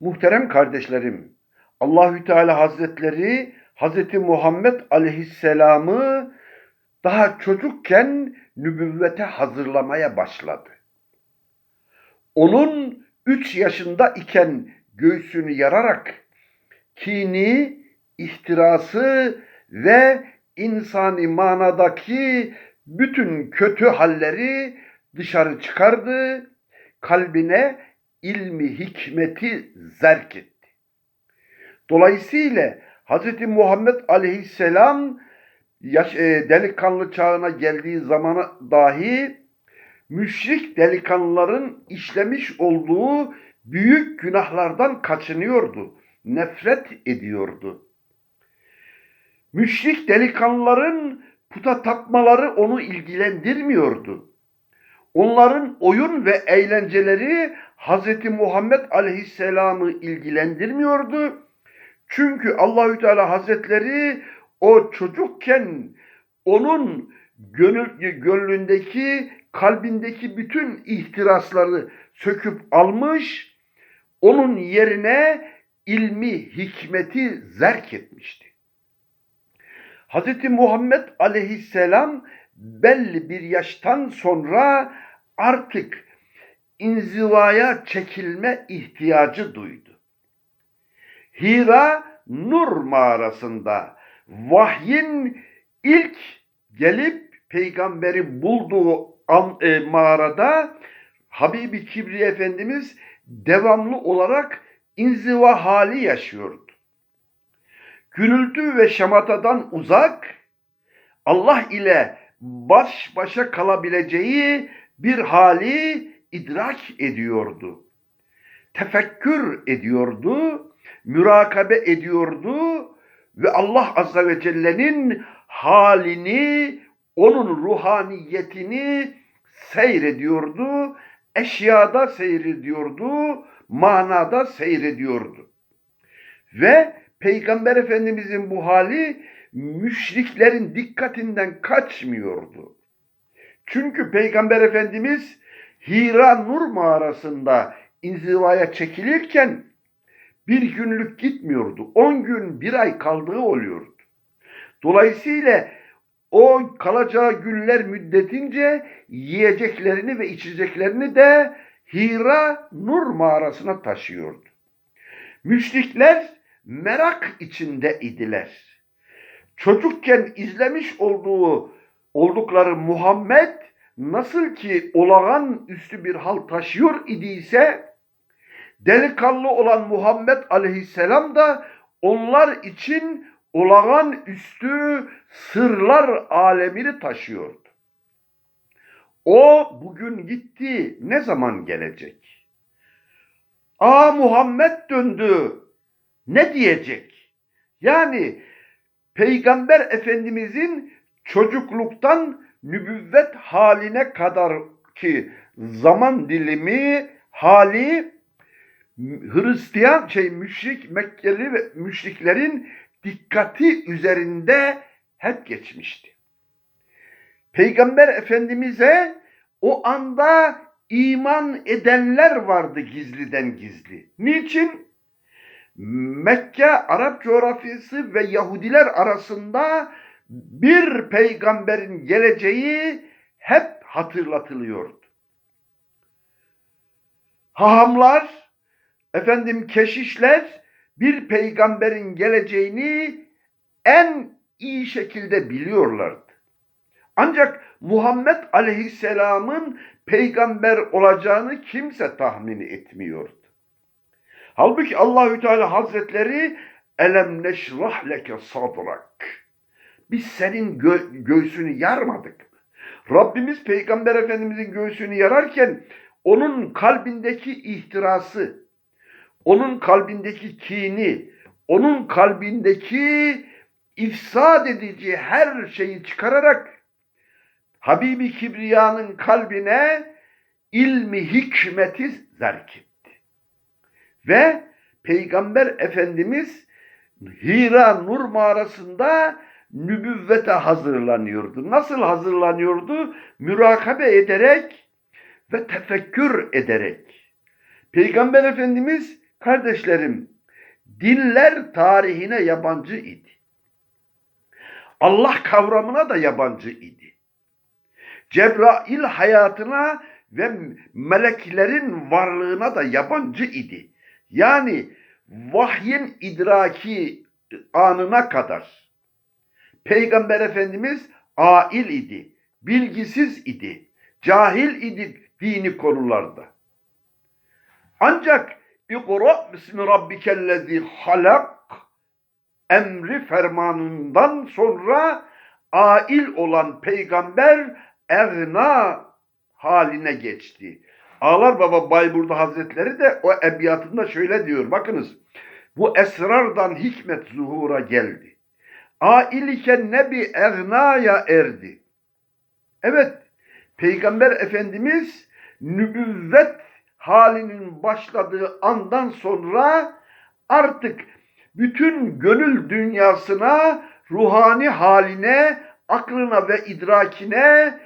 Muhterem kardeşlerim, Allahü Teala Hazretleri Hazreti Muhammed Aleyhisselam'ı daha çocukken nübüvvete hazırlamaya başladı. Onun üç yaşında iken göğsünü yararak kini, ihtirası ve insani manadaki bütün kötü halleri dışarı çıkardı, kalbine ilmi hikmeti zerk etti. Dolayısıyla Hz. Muhammed aleyhisselam yaş, e, delikanlı çağına geldiği zamana dahi müşrik delikanlıların işlemiş olduğu büyük günahlardan kaçınıyordu, nefret ediyordu. Müşrik delikanlıların puta tapmaları onu ilgilendirmiyordu. Onların oyun ve eğlenceleri Hz. Muhammed Aleyhisselam'ı ilgilendirmiyordu. Çünkü Allahü Teala Hazretleri o çocukken onun gönül, gönlündeki, kalbindeki bütün ihtirasları söküp almış, onun yerine ilmi, hikmeti zerk etmişti. Hz. Muhammed aleyhisselam belli bir yaştan sonra artık inzivaya çekilme ihtiyacı duydu. Hira Nur mağarasında vahyin ilk gelip peygamberi bulduğu an, e, mağarada Habibi Kibri Efendimiz devamlı olarak inziva hali yaşıyordu. Gürültü ve şamatadan uzak, Allah ile baş başa kalabileceği bir hali idrak ediyordu. Tefekkür ediyordu, mürakabe ediyordu ve Allah Azze ve Celle'nin halini, onun ruhaniyetini seyrediyordu, eşyada seyrediyordu, manada seyrediyordu. Ve Peygamber Efendimizin bu hali müşriklerin dikkatinden kaçmıyordu. Çünkü Peygamber Efendimiz Hira Nur mağarasında inzivaya çekilirken bir günlük gitmiyordu. On gün bir ay kaldığı oluyordu. Dolayısıyla o kalacağı günler müddetince yiyeceklerini ve içeceklerini de Hira Nur mağarasına taşıyordu. Müşrikler merak içinde idiler. Çocukken izlemiş olduğu oldukları Muhammed nasıl ki olağan üstü bir hal taşıyor idiyse delikanlı olan Muhammed aleyhisselam da onlar için olağan üstü sırlar alemini taşıyordu. O bugün gitti ne zaman gelecek? Aa Muhammed döndü ne diyecek? Yani Peygamber Efendimizin çocukluktan nübüvvet haline kadar ki zaman dilimi hali Hristiyan şey müşrik Mekkeli ve müşriklerin dikkati üzerinde hep geçmişti. Peygamber Efendimiz'e o anda iman edenler vardı gizliden gizli. Niçin? Mekke Arap coğrafyası ve Yahudiler arasında bir peygamberin geleceği hep hatırlatılıyordu. Hahamlar, efendim keşişler bir peygamberin geleceğini en iyi şekilde biliyorlardı. Ancak Muhammed Aleyhisselam'ın peygamber olacağını kimse tahmin etmiyordu. Halbuki Allahü Teala Hazretleri elem neşrah leke sadrak. Biz senin gö göğsünü yarmadık mı? Rabbimiz Peygamber Efendimizin göğsünü yararken onun kalbindeki ihtirası, onun kalbindeki kini, onun kalbindeki ifsad edici her şeyi çıkararak Habibi Kibriya'nın kalbine ilmi hikmeti zerk etti. Ve Peygamber Efendimiz Hira Nur mağarasında nübüvvete hazırlanıyordu. Nasıl hazırlanıyordu? Mürakabe ederek ve tefekkür ederek. Peygamber Efendimiz Kardeşlerim, dinler tarihine yabancı idi. Allah kavramına da yabancı idi. Cebrail hayatına ve meleklerin varlığına da yabancı idi. Yani vahyin idraki anına kadar Peygamber Efendimiz ail idi, bilgisiz idi, cahil idi dini konularda. Ancak İkra bismi rabbikellezi halak emri fermanından sonra ail olan peygamber evna haline geçti. Ağlar Baba Bayburdu Hazretleri de o ebiyatında şöyle diyor. Bakınız bu esrardan hikmet zuhura geldi. Ail iken nebi egnaya erdi. Evet Peygamber Efendimiz nübüvvet halinin başladığı andan sonra artık bütün gönül dünyasına, ruhani haline, aklına ve idrakine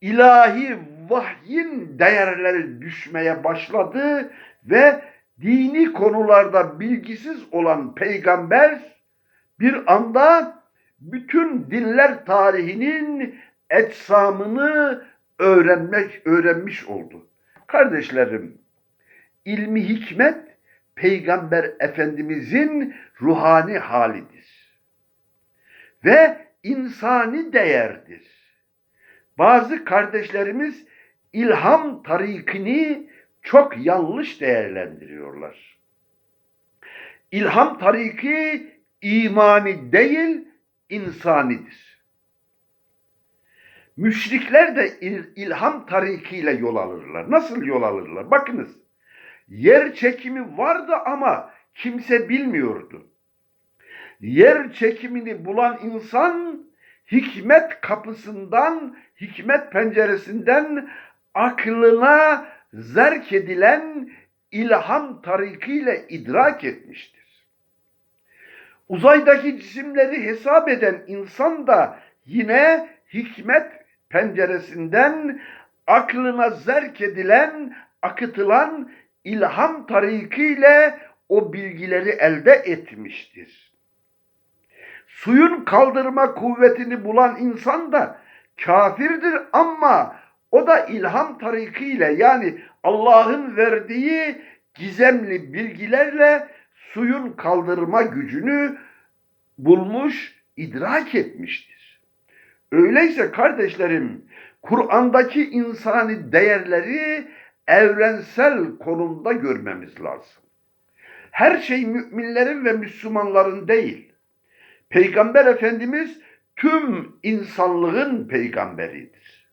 ilahi vahyin değerleri düşmeye başladı ve dini konularda bilgisiz olan peygamber bir anda bütün dinler tarihinin etsamını öğrenmek öğrenmiş oldu. Kardeşlerim, ilmi hikmet Peygamber Efendimizin ruhani halidir. Ve insani değerdir. Bazı kardeşlerimiz ilham tarikini çok yanlış değerlendiriyorlar. İlham tariki imani değil, insanidir. Müşrikler de il- ilham tarikiyle yol alırlar. Nasıl yol alırlar? Bakınız. Yer çekimi vardı ama kimse bilmiyordu. Yer çekimini bulan insan hikmet kapısından, hikmet penceresinden aklına zerk edilen ilham tarikiyle idrak etmiştir. Uzaydaki cisimleri hesap eden insan da yine hikmet penceresinden aklına zerk edilen, akıtılan ilham tarikiyle o bilgileri elde etmiştir. Suyun kaldırma kuvvetini bulan insan da kafirdir ama o da ilham tarikiyle yani Allah'ın verdiği gizemli bilgilerle suyun kaldırma gücünü bulmuş, idrak etmiştir. Öyleyse kardeşlerim, Kur'an'daki insani değerleri evrensel konumda görmemiz lazım. Her şey müminlerin ve Müslümanların değil. Peygamber Efendimiz tüm insanlığın peygamberidir.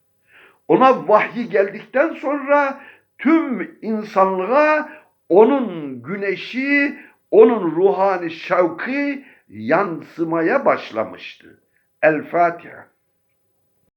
Ona vahyi geldikten sonra tüm insanlığa onun güneşi, onun ruhani şevki yansımaya başlamıştı. El Fatiha.